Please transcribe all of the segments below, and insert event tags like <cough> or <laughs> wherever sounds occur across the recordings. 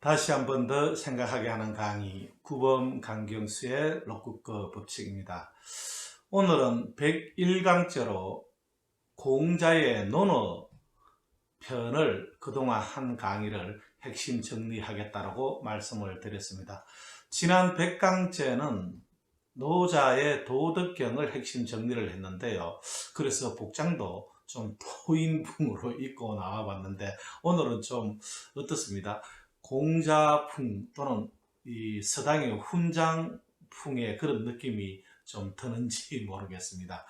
다시 한 번 더 생각하게 하는 강의 구범 강경수의 록국거 법칙입니다. 오늘은 101강째로 공자의 논어 편을 그동안 한 강의를 핵심 정리하겠다라고 말씀을 드렸습니다. 지난 100강째는 노자의 도덕경을 핵심 정리를 했는데요. 그래서 복장도 좀 <laughs> 포인풍으로 입고 나와 봤는데 오늘은 좀 어떻습니다. 공자풍 또는 이 서당의 훈장풍의 그런 느낌이 좀 드는지 <laughs> 모르겠습니다.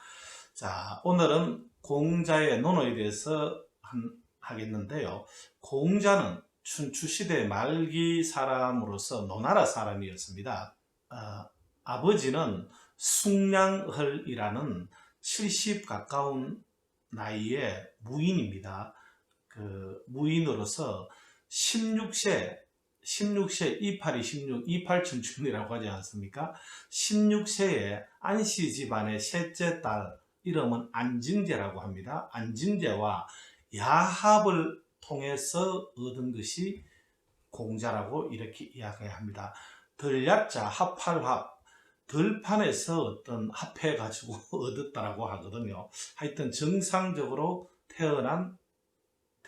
자, 오늘은 공자의 논어에 대해서 한, 하겠는데요. 공자는 춘추시대 말기 사람으로서 노나라 사람이었습니다. 아, 아버지는 숭량헐이라는 70 가까운 나이의 무인입니다. 그 무인으로서 16세, 16세 28이 16, 28 춘춘이라고 하지 않습니까? 16세에 안씨 집안의 셋째 딸 이름은 안징제라고 합니다. 안징제와 야합을 통해서 얻은 것이 공자라고 이렇게 이야기합니다. 들약자 합팔합 들판에서 어떤 합해 가지고 <laughs> 얻었다라고 하거든요. 하여튼 정상적으로 태어난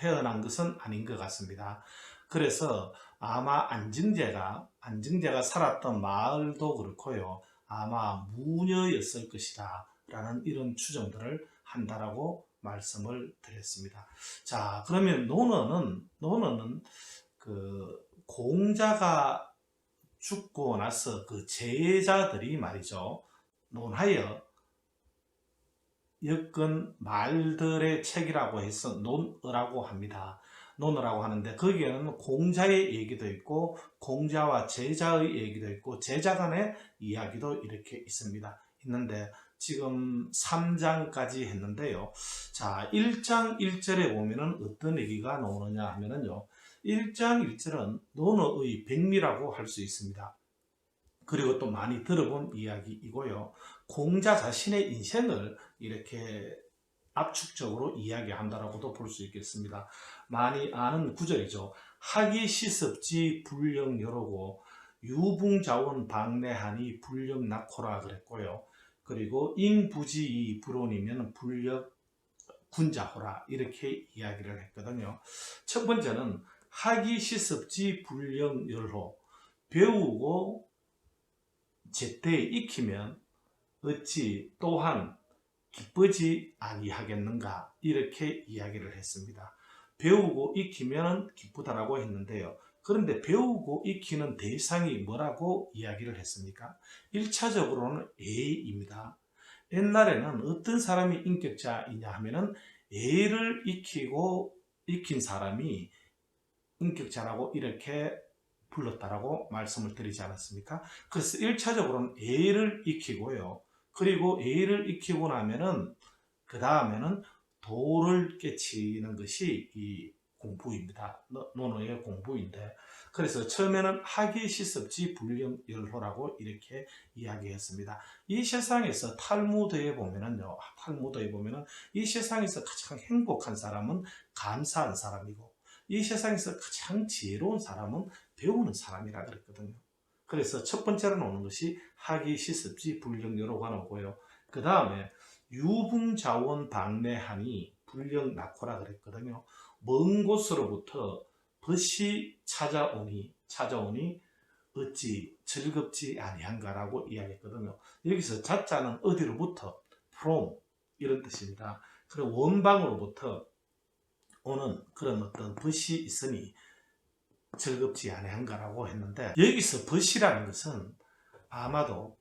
태어난 것은 아닌 것 같습니다. 그래서 아마 안증제가 안증제가 살았던 마을도 그렇고요. 아마 무녀였을 것이다. 라는 이런 추정들을 한다라고 말씀을 드렸습니다. 자, 그러면 논어는 논어는 그 공자가 죽고 나서 그 제자들이 말이죠. 논하여 여건 말들의 책이라고 해서 논어라고 합니다. 논어라고 하는데 거기에는 공자의 얘기도 있고 공자와 제자의 얘기도 있고 제자 간의 이야기도 이렇게 있습니다. 있는데 지금 3장까지 했는데요. 자, 1장 1절에 보면은 어떤 얘기가 나오느냐 하면은요. 1장 1절은 논어의 백미라고 할 수 있습니다. 그리고 또 많이 들어본 이야기이고요. 공자 자신의 인생을 이렇게 압축적으로 이야기한다라고도 볼 수 있겠습니다. 많이 아는 구절이죠. 학이 시습지 불령 여로고 유붕자원 방내하니 불령 낙호라 그랬고요. 그리고 인부지 불온이면 불력 군자호라 이렇게 이야기를 했거든요. 첫 번째는 학이 시습지 불령 열호 배우고 제때 익히면 어찌 또한 기쁘지 아니하겠는가 이렇게 이야기를 했습니다. 배우고 익히면 기쁘다라고 했는데요. 그런데 배우고 익히는 대상이 뭐라고 이야기를 했습니까? 1차적으로는 A입니다. 옛날에는 어떤 사람이 인격자이냐 하면은 A를 익히고 익힌 사람이 인격자라고 이렇게 불렀다라고 말씀을 드리지 않았습니까? 그래서 1차적으로는 A를 익히고요. 그리고 A를 익히고 나면은 그 다음에는 도를 깨치는 것이 이 공부입니다. 논어의 공부인데 그래서 처음에는 학이 시습지 불령열호라고 이렇게 이야기했습니다. 이 세상에서 탈무드에 보면은요, 탈무드에 보면은 이 세상에서 가장 행복한 사람은 감사한 사람이고 이 세상에서 가장 지혜로운 사람은 배우는 사람이라 그랬거든요. 그래서 첫 번째로 나오는 것이 학이 시습지 불령여로가 나오고요. 그 다음에 유붕자원 방내하니 불령 낙호라 그랬거든요. 먼 곳으로부터 벗이 찾아오니 찾아오니 어찌 즐겁지 아니한가라고 이야기했거든요. 여기서 자자는 어디로부터 from 이런 뜻입니다. 그리고 원방으로부터 오는 그런 어떤 벗이 있으니 즐겁지 아니한가라고 했는데 여기서 벗이라는 것은 아마도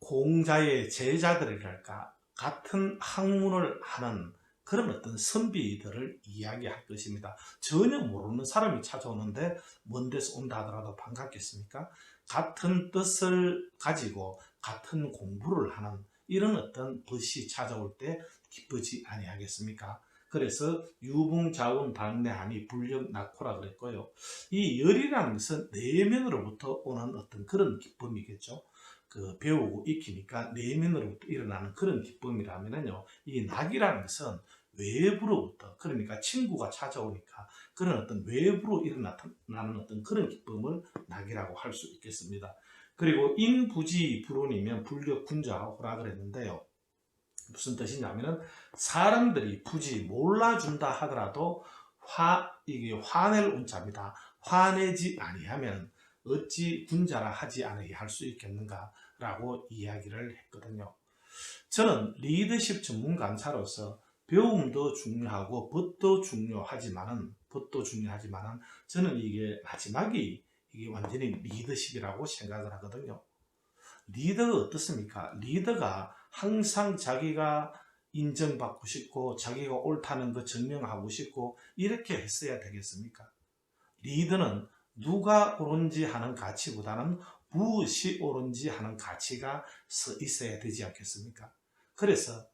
공자의 제자들이랄까 같은 학문을 하는 그런 어떤 선비들을 이야기할 것입니다. 전혀 모르는 사람이 찾아오는데 먼 데서 온다 하더라도 반갑겠습니까? 같은 뜻을 가지고 같은 공부를 하는 이런 어떤 벗이 찾아올 때 기쁘지 아니하겠습니까? 그래서 유붕자운 방내하니 불력 낙호라 그랬고요. 이 열이라는 것은 내면으로부터 오는 어떤 그런 기쁨이겠죠. 그 배우고 익히니까 내면으로부터 일어나는 그런 기쁨이라면요. 이 낙이라는 것은 외부로부터 그러니까 친구가 찾아오니까 그런 어떤 외부로 일어나는 어떤 그런 기쁨을 낙이라고 할 수 있겠습니다. 그리고 인부지 불온이면 불격 군자호라 그랬는데요. 무슨 뜻이냐면은 사람들이 굳이 몰라준다 하더라도 화 이게 화낼 운자입니다. 화내지 아니하면 어찌 군자라 하지 않으게 할수 있겠는가라고 이야기를 했거든요. 저는 리더십 전문 강사로서 배움도 중요하고 법도 중요하지만은 법도 중요하지만은 저는 이게 마지막이 이게 완전히 리더십이라고 생각을 하거든요. 리더가 어떻습니까? 리더가 항상 자기가 인정받고 싶고 자기가 옳다는 거 증명하고 싶고 이렇게 했어야 되겠습니까? 리더는 누가 옳은지 하는 가치보다는 무엇이 옳은지 하는 가치가 서 있어야 되지 않겠습니까? 그래서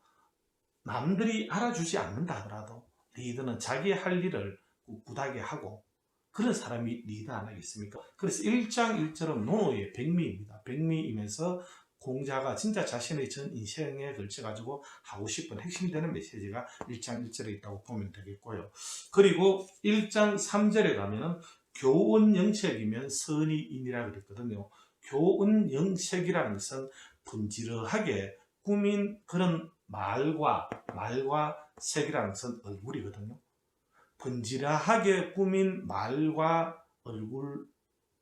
남들이 알아주지 않는다 하더라도 리더는 자기 할 일을 꿋꿋하게 하고 그런 사람이 리더 아니겠습니까? 그래서 1장 1절은 노노의 백미입니다. 백미이면서 공자가 진짜 자신의 전 인생에 걸쳐 가지고 하고 싶은 핵심되는 메시지가 1장 1절에 있다고 보면 되겠고요. 그리고 1장 3절에 가면은 교훈 영책이면 선의인이라 그랬거든요. 교훈 영책이라는 것은 분지러하게 꾸민 그런 말과 말과 색이라는 것은 얼굴이거든요. 분지러하게 꾸민 말과 얼굴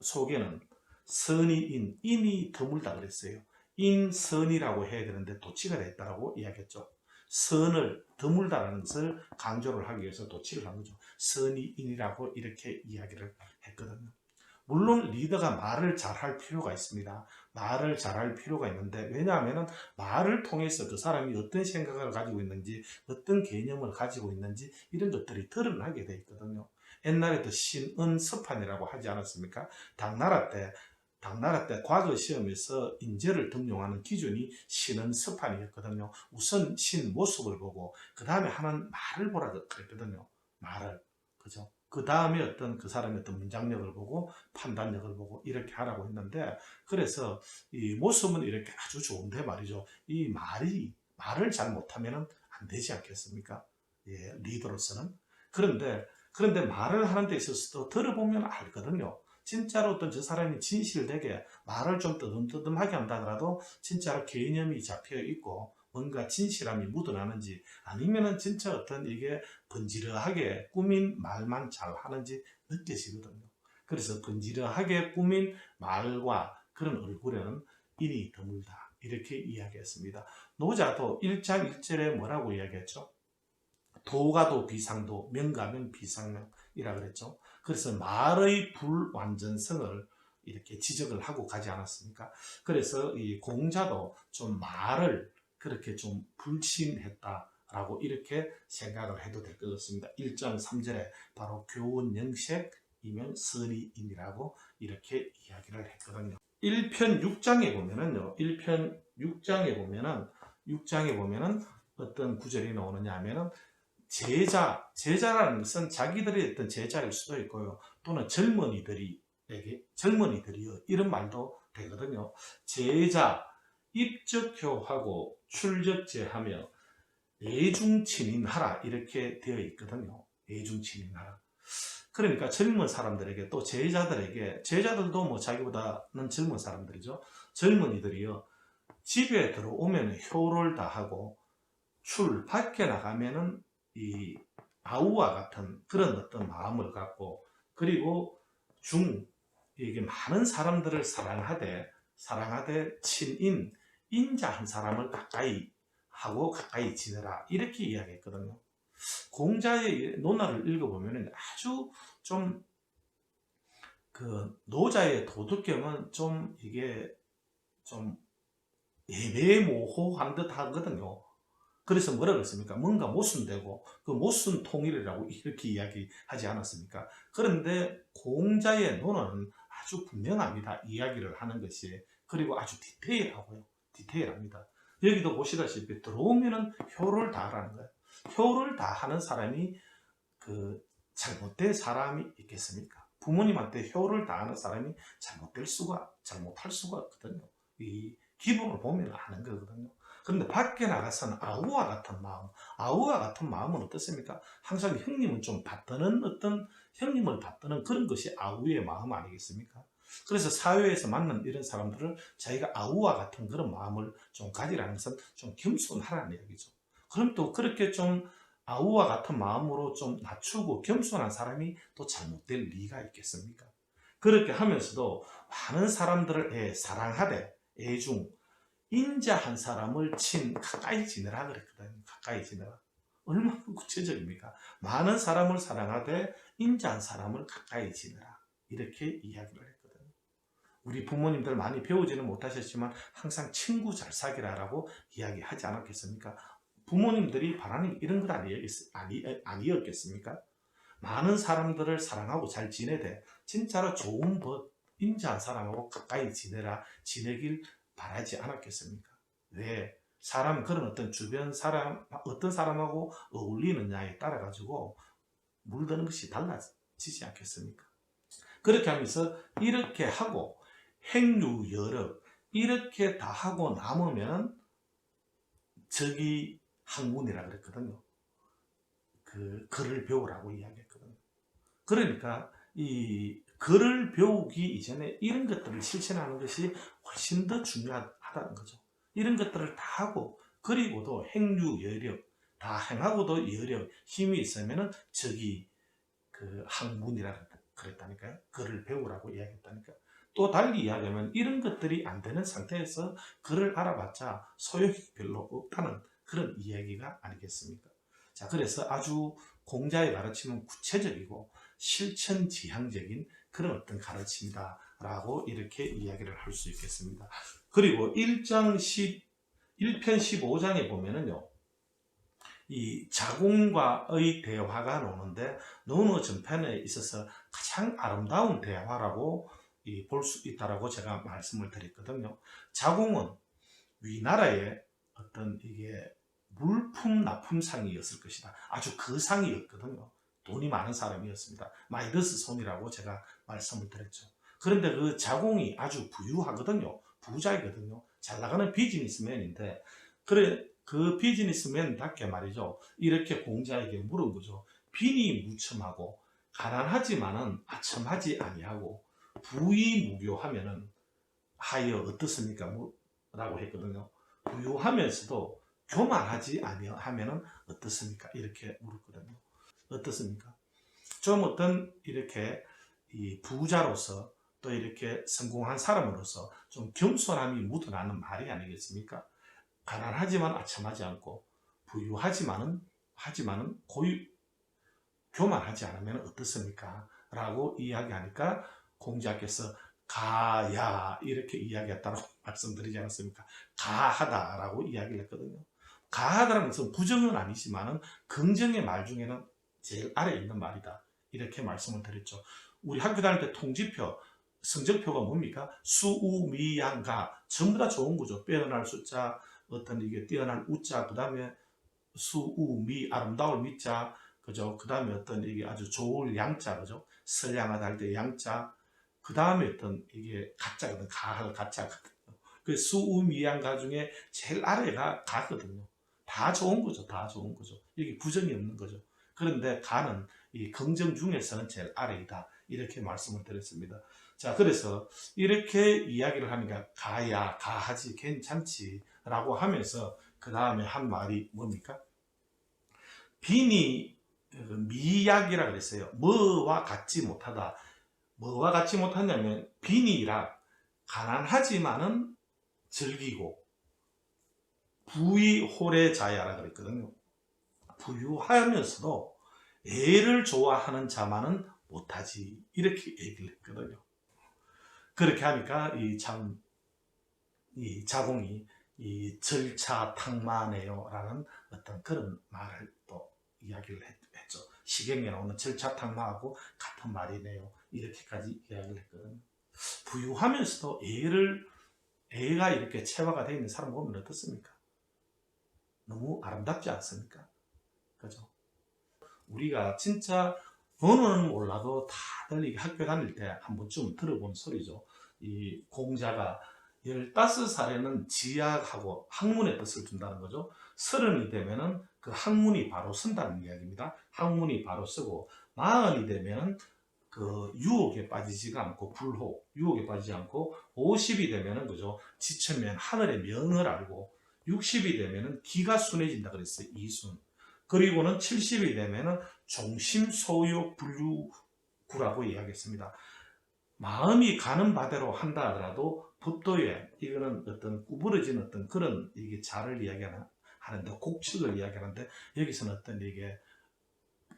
속에는 선의인, 인이 드물다 그랬어요. 인선이라고 해야 되는데 도치가 됐다라고 이야기했죠. 선을 드물다라는 것을 강조를 하기 위해서 도치를 한 거죠. 선의인이라고 이렇게 이야기를 했거든요. 물론 리더가 말을 잘 할 필요가 있습니다. 말을 잘 할 필요가 있는데 왜냐하면 말을 통해서 그 사람이 어떤 생각을 가지고 있는지 어떤 개념을 가지고 있는지 이런 것들이 드러나게 돼 있거든요. 옛날에도 신은 서판이라고 하지 않았습니까? 당나라 때 당나라 때 과거 시험에서 인재를 등용하는 기준이 신은 서판이었거든요. 우선 신 모습을 보고 그 다음에 하는 말을 보라 그랬거든요. 말을 그죠? 그 다음에 어떤 그 사람의 어떤 문장력을 보고 판단력을 보고 이렇게 하라고 했는데 그래서 이 모습은 이렇게 아주 좋은데 말이죠. 이 말이 말을 잘 못하면은 안 되지 않겠습니까? 예, 리더로서는 그런데 그런데 말을 하는 데 있어서도 들어보면 알거든요. 진짜로 어떤 저 사람이 진실되게 말을 좀 뜨듬뜨듬하게 한다더라도 진짜로 개념이 잡혀 있고 뭔가 진실함이 묻어나는지 아니면은 진짜 어떤 이게 번지르하게 꾸민 말만 잘 하는지 느껴지거든요. 그래서 번지르하게 꾸민 말과 그런 얼굴에는 인이 드물다. 이렇게 이야기했습니다. 노자도 1장 1절에 뭐라고 이야기했죠? 도가도 비상도, 명가면 비상명이라 그랬죠. 그래서 말의 불완전성을 이렇게 지적을 하고 가지 않았습니까? 그래서 이 공자도 좀 말을 그렇게 좀 불신했다라고 이렇게 생각을 해도 될 것 같습니다. 1장 3절에 바로 교훈 영색이면 선의인이라고 이렇게 이야기를 했거든요. 1편 6장에 보면은요. 1편 6장에 보면은 6장에 보면은 어떤 구절이 나오느냐 하면은 제자, 제자라는 것은 자기들의 어떤 제자일 수도 있고요. 또는 젊은이들이, 에게, 젊은이들이요. 이런 말도 되거든요. 제자, 입적효하고 출적제하며 내중친인하라. 이렇게 되어 있거든요. 내중친인하라. 그러니까 젊은 사람들에게 또 제자들에게, 제자들도 뭐 자기보다는 젊은 사람들이죠. 젊은이들이요. 집에 들어오면 효를 다하고 출, 밖에 나가면은 이 아우와 같은 그런 어떤 마음을 갖고 그리고 중 이게 많은 사람들을 사랑하되 사랑하되 친인 인자 한 사람을 가까이 하고 가까이 지내라 이렇게 이야기했거든요. 공자의 논화를 읽어보면 아주 좀 그 노자의 도덕경은 좀 이게 좀 애매모호한 듯 하거든요. 그래서 뭐라 그랬습니까? 뭔가 모순되고 그 모순 통일이라고 <laughs> 이렇게 이야기하지 않았습니까? 그런데 공자의 논어는 아주 분명합니다. 이야기를 하는 것이 그리고 아주 디테일하고요. 디테일합니다. 여기도 보시다시피 들어오면은 효를 다하라는 거예요. 효를 다하는 사람이 그 잘못된 사람이 있겠습니까? 부모님한테 효를 다하는 사람이 잘못될 수가 잘못할 수가 없거든요. 이 기본을 보면 아는 거거든요. 그런데 밖에 나가서는 아우와 같은 마음, 아우와 같은 마음은 어떻습니까? 항상 형님은 좀 받드는 어떤 형님을 받드는 그런 것이 아우의 마음 아니겠습니까? 그래서 사회에서 만난 이런 사람들을 자기가 아우와 같은 그런 마음을 좀 가지라는 것은 좀 겸손하라는 이야기죠. 그럼 또 그렇게 좀 아우와 같은 마음으로 좀 낮추고 겸손한 사람이 또 잘못될 리가 있겠습니까? 그렇게 하면서도 많은 사람들을 애 사랑하되 애중 인자 한 사람을 친 가까이 지내라 그랬거든요. 가까이 지내라. 얼마나 구체적입니까? 많은 사람을 사랑하되 인자 한 사람을 가까이 지내라. 이렇게 이야기를 했거든요. 우리 부모님들 많이 배우지는 못하셨지만 항상 친구 잘 사귀라라고 이야기하지 않았겠습니까? 부모님들이 바라는 이런 것 아니, 아니, 아니었겠습니까? 많은 사람들을 사랑하고 잘 지내되 진짜로 좋은 법, 인자한 사람하고 가까이 지내라, 지내길 바라지 않았겠습니까? 왜? 사람, 그런 어떤 주변 사람, 어떤 사람하고 어울리느냐에 따라 가지고 물드는 것이 달라지지 않겠습니까? 그렇게 하면서 이렇게 하고 행유 여러 이렇게 다 하고 남으면 저기 학문이라 그랬거든요. 그 글을 배우라고 이야기했거든요. 그러니까 이 글을 배우기 이전에 이런 것들을 실천하는 것이 훨씬 더 중요하다는 거죠. 이런 것들을 다 하고 그리고도 행유 여력 다 행하고도 여력 힘이 있으면은 저기 그 학문이라 그랬다니까요. 글을 배우라고 이야기했다니까. 또 달리 이야기하면 이런 것들이 안 되는 상태에서 글을 알아봤자 소용이 별로 없다는 그런 이야기가 아니겠습니까? 자, 그래서 아주 공자의 가르침은 구체적이고 실천 지향적인 그런 어떤 가르침이다 라고 이렇게 이야기를 할 수 있겠습니다. 그리고 1장 10, 1편 15장에 보면은요, 이 자공과의 대화가 나오는데, 노노 전편에 있어서 가장 아름다운 대화라고 볼 수 있다라고 제가 말씀을 드렸거든요. 자공은 위나라의 어떤 이게 물품 납품상이었을 것이다. 아주 그 상이었거든요. 돈이 많은 사람이었습니다. 마이더스 손이라고 제가 말씀을 드렸죠. 그런데 그 자공이 아주 부유하거든요. 부자이거든요. 잘 나가는 비즈니스맨인데, 그래, 그 비즈니스맨답게 말이죠. 이렇게 공자에게 물은 거죠. 빈이 무첨하고, 가난하지만은 아첨하지 아니하고, 부의무교하면은, 하여 어떻습니까? 뭐, 라고 했거든요. 부유하면서도 교만하지 아니하면은 어떻습니까? 이렇게 물었거든요. 어떻습니까? 좀 어떤 이렇게 이 부자로서 또 이렇게 성공한 사람으로서 좀 겸손함이 묻어나는 말이 아니겠습니까? 가난하지만 아첨하지 않고 부유하지만은 하지만은 고유 교만하지 않으면 어떻습니까? 라고 이야기하니까 공자께서 가야 이렇게 이야기했다고 <laughs> 말씀드리지 않았습니까? 가하다라고 이야기를 했거든요. 가하다는 것은 부정은 아니지만은 긍정의 말 중에는 제일 아래에 있는 말이다. 이렇게 말씀을 드렸죠. 우리 학교 다닐 때 통지표, 성적표가 뭡니까? 수우미양가 전부 다 좋은 거죠. 빼어날 숫자, 어떤 이게 뛰어난 우자, 그 다음에 수우미 아름다울 미자, 그죠? 그 다음에 어떤 이게 아주 좋을 양자, 그죠? 선량하다 할 때 양자, 그 다음에 어떤 이게 가짜거든, 가할 가짜거든요. 그 수우미양가 중에 제일 아래가 가거든요. 다 좋은 거죠. 다 좋은 거죠. 이게 부정이 없는 거죠. 그런데 가는 이 긍정 중에서는 제일 아래이다. 이렇게 말씀을 드렸습니다. 자, 그래서 이렇게 이야기를 하니까 가야, 가하지, 괜찮지. 라고 하면서 그 다음에 한 말이 뭡니까? 빈이 미약이라 그랬어요. 뭐와 같지 못하다. 뭐와 같지 못하냐면 빈이라 가난하지만은 즐기고 부위홀의자야라 그랬거든요. 부유하면서도 애를 좋아하는 자만은 못하지 이렇게 얘기를 했거든요. 그렇게 하니까 이 참 이 자공이 이 절차 탕마네요 라는 어떤 그런 말을 또 이야기를 했, 죠 시경에 나오는 절차 탕마하고 같은 말이네요. 이렇게까지 이야기를 했거든요. 부유하면서도 애를 애가 이렇게 체화가 되어 있는 사람 보면 어떻습니까? 너무 아름답지 않습니까? 그죠? 우리가 진짜 번호는 몰라도 다들 이 학교 다닐 때 한 번쯤 들어본 소리죠. 이 공자가 15살에는 지약하고 학문의 뜻을 준다는 거죠. 서른이 되면은 그 학문이 바로 선다는 이야기입니다. 학문이 바로 쓰고 마흔이 되면은 그 유혹에 빠지지가 않고 불호, 유혹에 빠지지 않고 50이 되면은 그죠 지천면 하늘의 명을 알고 60이 되면은 기가 순해진다 그랬어요 이순. 그리고는 70이 되면은 종심 소유 분류구라고 이야기했습니다. 마음이 가는 바대로 한다 하더라도 법도에 이거는 어떤 구부러진 어떤 그런 이게 자를 이야기하는 하는데 곡식을 이야기하는데 여기서는 어떤 이게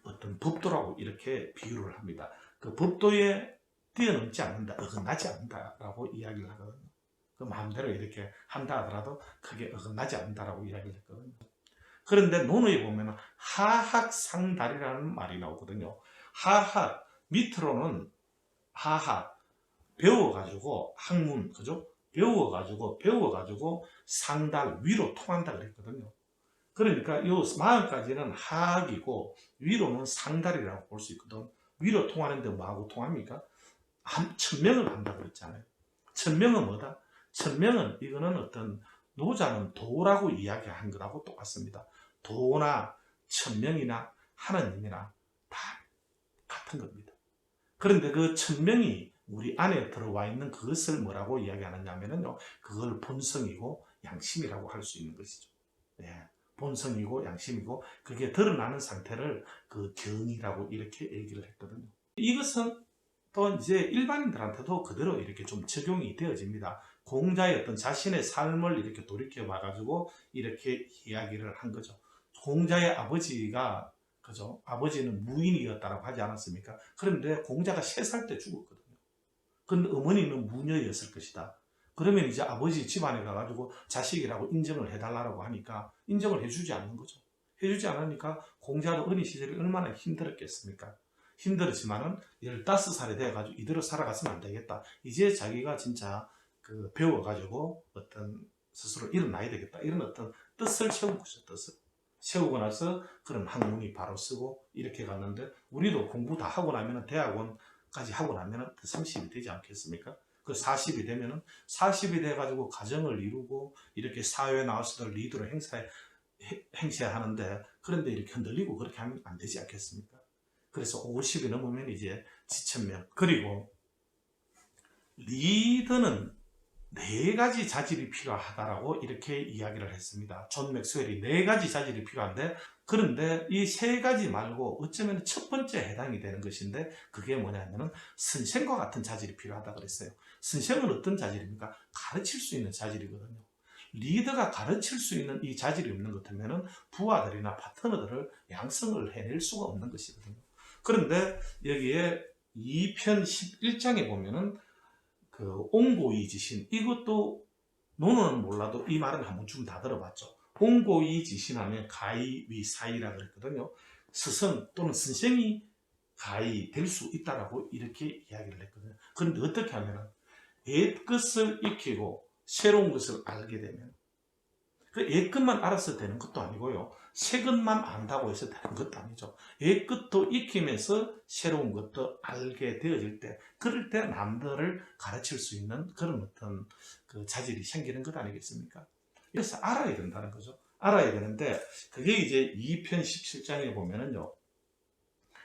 어떤 법도라고 이렇게 비유를 합니다. 그 법도에 뛰어넘지 않는다, 어긋나지 않는다라고 이야기를 하거든요. 그 마음대로 이렇게 한다 하더라도 크게 어긋나지 않는다라고 이야기를 했거든요. 그런데 논어에 보면 하학상달이라는 말이 나오거든요. 하학 밑으로는 하학 배워가지고 학문 그죠? 배워가지고 배워가지고 상달 위로 통한다 그랬거든요. 그러니까 요 마음까지는 하학이고 위로는 상달이라고 볼 수 있거든. 위로 통하는데 뭐하고 통합니까? 한 천명을 한다 그랬잖아요. 천명은 뭐다? 천명은 이거는 어떤 노자는 도라고 이야기한 거하고 똑같습니다. 도나 천명이나 하나님이나 다 같은 겁니다. 그런데 그 천명이 우리 안에 들어와 있는 그것을 뭐라고 이야기하느냐면요. 그걸 본성이고 양심이라고 할 수 있는 것이죠. 예. 본성이고 양심이고 그게 드러나는 상태를 그 경이라고 이렇게 얘기를 했거든요. 이것은 또 이제 일반인들한테도 그대로 이렇게 좀 적용이 되어집니다. 공자의 어떤 자신의 삶을 이렇게 돌이켜 봐가지고 이렇게 이야기를 한 거죠. 공자의 아버지가 그죠? 아버지는 무인이었다라고 하지 않았습니까? 그런데 공자가 세 살 때 죽었거든요. 근데 어머니는 무녀였을 것이다. 그러면 이제 아버지 집안에 가가지고 자식이라고 인정을 해달라고 하니까 인정을 해주지 않는 거죠. 해주지 않으니까 공자도 어린 시절에 얼마나 힘들었겠습니까? 힘들었지만은 15살이 돼가지고 이대로 살아갔으면 안 되겠다. 이제 자기가 진짜 그 배워가지고 어떤 스스로 일어나야 되겠다. 이런 어떤 뜻을 채운 거죠, 뜻을. 세우고 나서 그런 학문이 바로 쓰고 이렇게 갔는데 우리도 공부 다 하고 나면 대학원까지 하고 나면 30이 되지 않겠습니까? 그 40이 되면은 40이 돼가지고 가정을 이루고 이렇게 사회에 나와서도 리더로 행사해 행세하는데 그런데 이렇게 흔들리고 그렇게 하면 안 되지 않겠습니까? 그래서 50이 넘으면 이제 지천명 그리고 리더는 네 가지 자질이 필요하다라고 이렇게 이야기를 했습니다. 존 맥스웰이 네 가지 자질이 필요한데 그런데 이 세 가지 말고 어쩌면 첫 번째 해당이 되는 것인데 그게 뭐냐면은 선생과 같은 자질이 필요하다 그랬어요. 선생은 어떤 자질입니까? 가르칠 수 있는 자질이거든요. 리더가 가르칠 수 있는 이 자질이 없는 것 같으면은 부하들이나 파트너들을 양성을 해낼 수가 없는 것이거든요. 그런데 여기에 2편 11장에 보면은 그 옹고이지신 이것도 노는 몰라도 이 말은 한 번쯤 다 들어봤죠. 옹고이지신 하면 가이위 사이라 그랬거든요. 스승 또는 선생이 가이 될수 있다라고 이렇게 이야기를 했거든요. 그런데 어떻게 하면은 옛 것을 익히고 새로운 것을 알게 되면 그 옛 것만 알아서 되는 것도 아니고요. 새 것만 안다고 해서 되는 것도 아니죠. 옛 것도 익히면서 새로운 것도 알게 되어질 때, 그럴 때 남들을 가르칠 수 있는 그런 어떤 그 자질이 생기는 것 아니겠습니까? 그래서 알아야 된다는 거죠. 알아야 되는데, 그게 이제 2편 17장에 보면은요,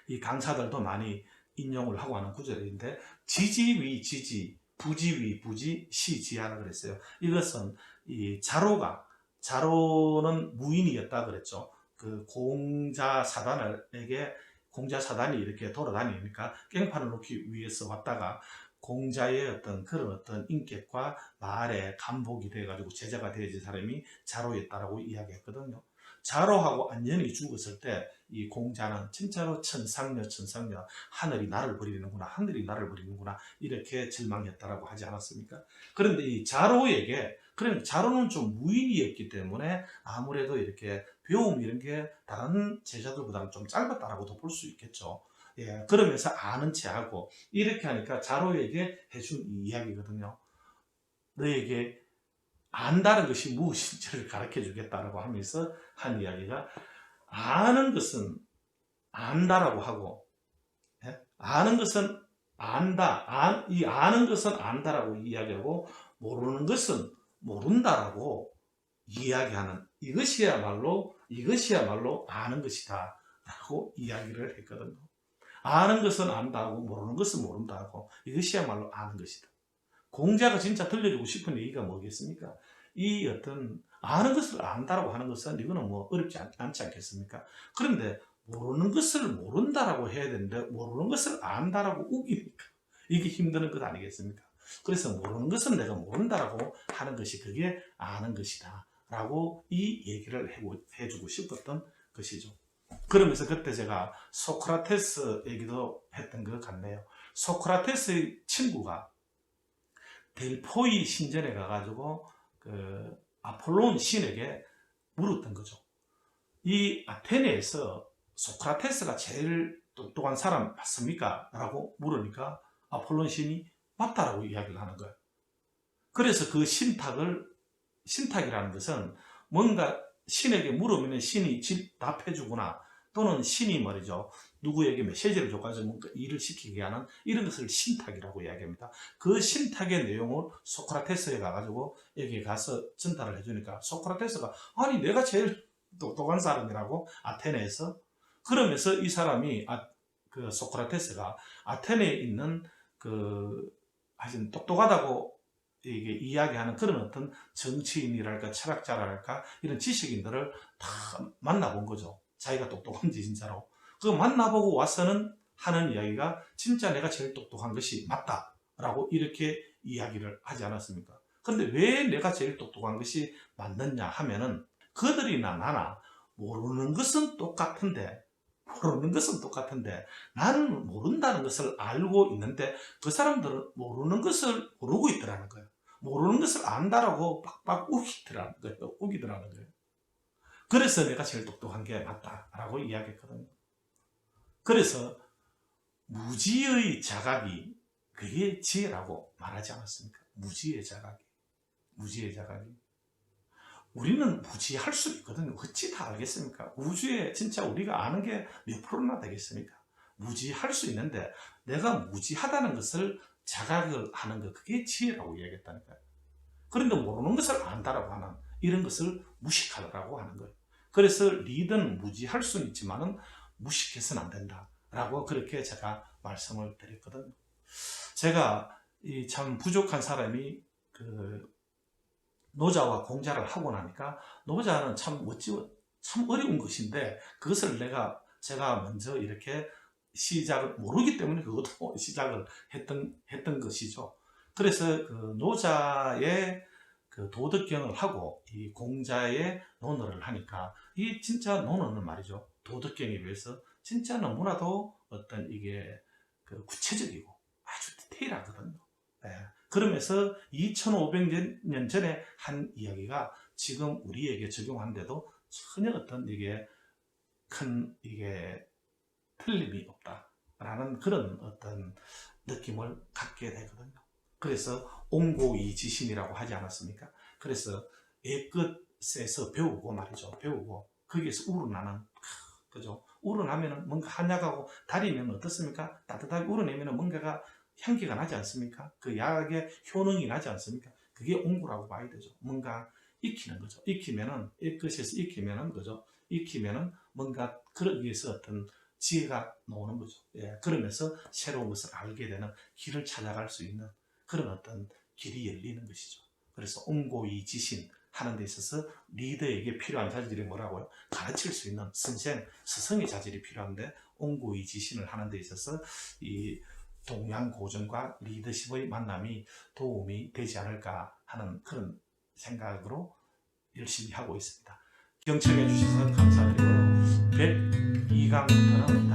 이 강사들도 많이 인용을 하고 하는 구절인데, 지지위 지지, 부지위 부지, 시지하라 그랬어요. 이것은 이 자로가 자로는 무인이었다 그랬죠. 그 공자 사단에게 공자 사단이 이렇게 돌아다니니까 깽판을 놓기 위해서 왔다가 공자의 어떤 그런 어떤 인격과 말에 감복이 돼가지고 제자가 되어진 사람이 자로였다라고 이야기했거든요. 자로하고 안년이 죽었을 때 이 공자는 진짜로 천상녀 천상녀 하늘이 나를 버리는구나 하늘이 나를 버리는구나 이렇게 절망했다라고 하지 않았습니까? 그런데 이 자로에게 그럼 자로는 좀 무인이었기 때문에 아무래도 이렇게 배움 이런 게 다른 제자들보다는 좀 짧았다라고도 볼 수 있겠죠. 예, 그러면서 아는 체 하고 이렇게 하니까 자로에게 해준 이야기거든요. 너에게 안다는 것이 무엇인지를 가르쳐 주겠다라고 하면서 한 이야기가 아는 것은 안다라고 하고 예? 아는 것은 안다 안, 이 아는 것은 안다라고 이야기하고 모르는 것은 모른다라고 이야기하는 이것이야말로 이것이야말로 아는 것이다 라고 이야기를 했거든요. 아는 것은 안다고 모르는 것은 모른다고 이것이야말로 아는 것이다. 공자가 진짜 들려주고 싶은 얘기가 뭐겠습니까? 이 어떤 아는 것을 안다라고 하는 것은 이거는 뭐 어렵지 않, 않지 않겠습니까? 그런데 모르는 것을 모른다라고 해야 되는데 모르는 것을 안다라고 우기니까 이게 힘드는 것 아니겠습니까? 그래서 모르는 것은 내가 모른다라고 하는 것이 그게 아는 것이다 라고 이 얘기를 해주고 싶었던 것이죠. 그러면서 그때 제가 소크라테스 얘기도 했던 것 같네요. 소크라테스의 친구가 델포이 신전에 가가지고 그 아폴론 신에게 물었던 거죠. 이 아테네에서 소크라테스가 제일 똑똑한 사람 맞습니까? 라고 물으니까 아폴론 신이 맞다라고 이야기를 하는 거예요. 그래서 그 신탁을 신탁이라는 것은 뭔가 신에게 물으면 신이 질- 답해주거나 또는 신이 말이죠 누구에게 메시지를 줘가지고 뭔가 일을 시키게 하는 이런 것을 신탁이라고 이야기합니다. 그 신탁의 내용을 소크라테스에 가가지고 여기 가서 전달을 해주니까 소크라테스가 아니 내가 제일 똑똑한 사람이라고 아테네에서 그러면서 이 사람이 아, 그 소크라테스가 아테네에 있는 그 하여튼 똑똑하다고 이게 이야기하는 그런 어떤 정치인이랄까 철학자랄까 이런 지식인들을 다 만나본 거죠. 자기가 똑똑한지 진짜로. 그 만나보고 와서는 하는 이야기가 진짜 내가 제일 똑똑한 것이 맞다 라고 이렇게 이야기를 하지 않았습니까? 근데 왜 내가 제일 똑똑한 것이 맞느냐 하면은 그들이나 나나 모르는 것은 똑같은데 모르는 것은 똑같은데 나는 모른다는 것을 알고 있는데 그 사람들은 모르는 것을 모르고 있더라는 거예요. 모르는 것을 안다라고 빡빡 우기더라는 거예요. 우기더라는 거예요. 그래서 내가 제일 똑똑한 게 맞다라고 이야기했거든요. 그래서 무지의 자각이 그게 지혜라고 말하지 않았습니까? 무지의 자각이. 무지의 자각이. 우리는 무지할 수 있거든요. 어찌 다 알겠습니까? 우주에 진짜 우리가 아는 게 몇 프로나 되겠습니까? 무지할 수 있는데 내가 무지하다는 것을 자각을 하는 것 그게 지혜라고 이야기했다니까요. 그런데 모르는 것을 안다라고 하는 이런 것을 무식하다라고 하는 거예요. 그래서 리더는 무지할 수는 있지만은 무식해서는 안 된다라고 그렇게 제가 말씀을 드렸거든요. 제가 이 참 부족한 사람이 그 노자와 공자를 하고 나니까 노자는 참 멋지고 참 어려운 것인데 그것을 내가 제가 먼저 이렇게 시작을 모르기 때문에 그것도 <laughs> 시작을 했던 했던 것이죠. 그래서 그 노자의 그 도덕경을 하고 이 공자의 논어를 하니까 이 진짜 논어는 말이죠. 도덕경에 비해서 진짜 너무나도 어떤 이게 그 구체적이고 아주 디테일하거든요. 예. 그러면서 2500년 전에 한 이야기가 지금 우리에게 적용하는데도 전혀 어떤 이게 큰 이게 틀림이 없다라는 그런 어떤 느낌을 갖게 되거든요. 그래서 옹고이지신이라고 하지 않았습니까? 그래서 애끝에서 배우고 말이죠. 배우고 거기에서 우러나는 그죠? 우러나면은 뭔가 한약하고 달이면 어떻습니까? 따뜻하게 우러내면은 뭔가가 향기가 나지 않습니까? 그 약의 효능이 나지 않습니까? 그게 옹구라고 봐야 되죠. 뭔가 익히는 거죠. 익히면은 애끝에서 익히면은 그죠? 익히면은 뭔가 그러기 위해서 어떤 지혜가 나오는 거죠. 예, 그러면서 새로운 것을 알게 되는 길을 찾아갈 수 있는 그런 어떤 길이 열리는 것이죠. 그래서 옹고이 지신 하는 데 있어서 리더에게 필요한 자질이 뭐라고요? 가르칠 수 있는 선생, 스승의 자질이 필요한데 옹고이 지신을 하는 데 있어서 이 동양 고전과 리더십의 만남이 도움이 되지 않을까 하는 그런 생각으로 열심히 하고 있습니다. 경청해 주셔서 감사드리고 102강부터는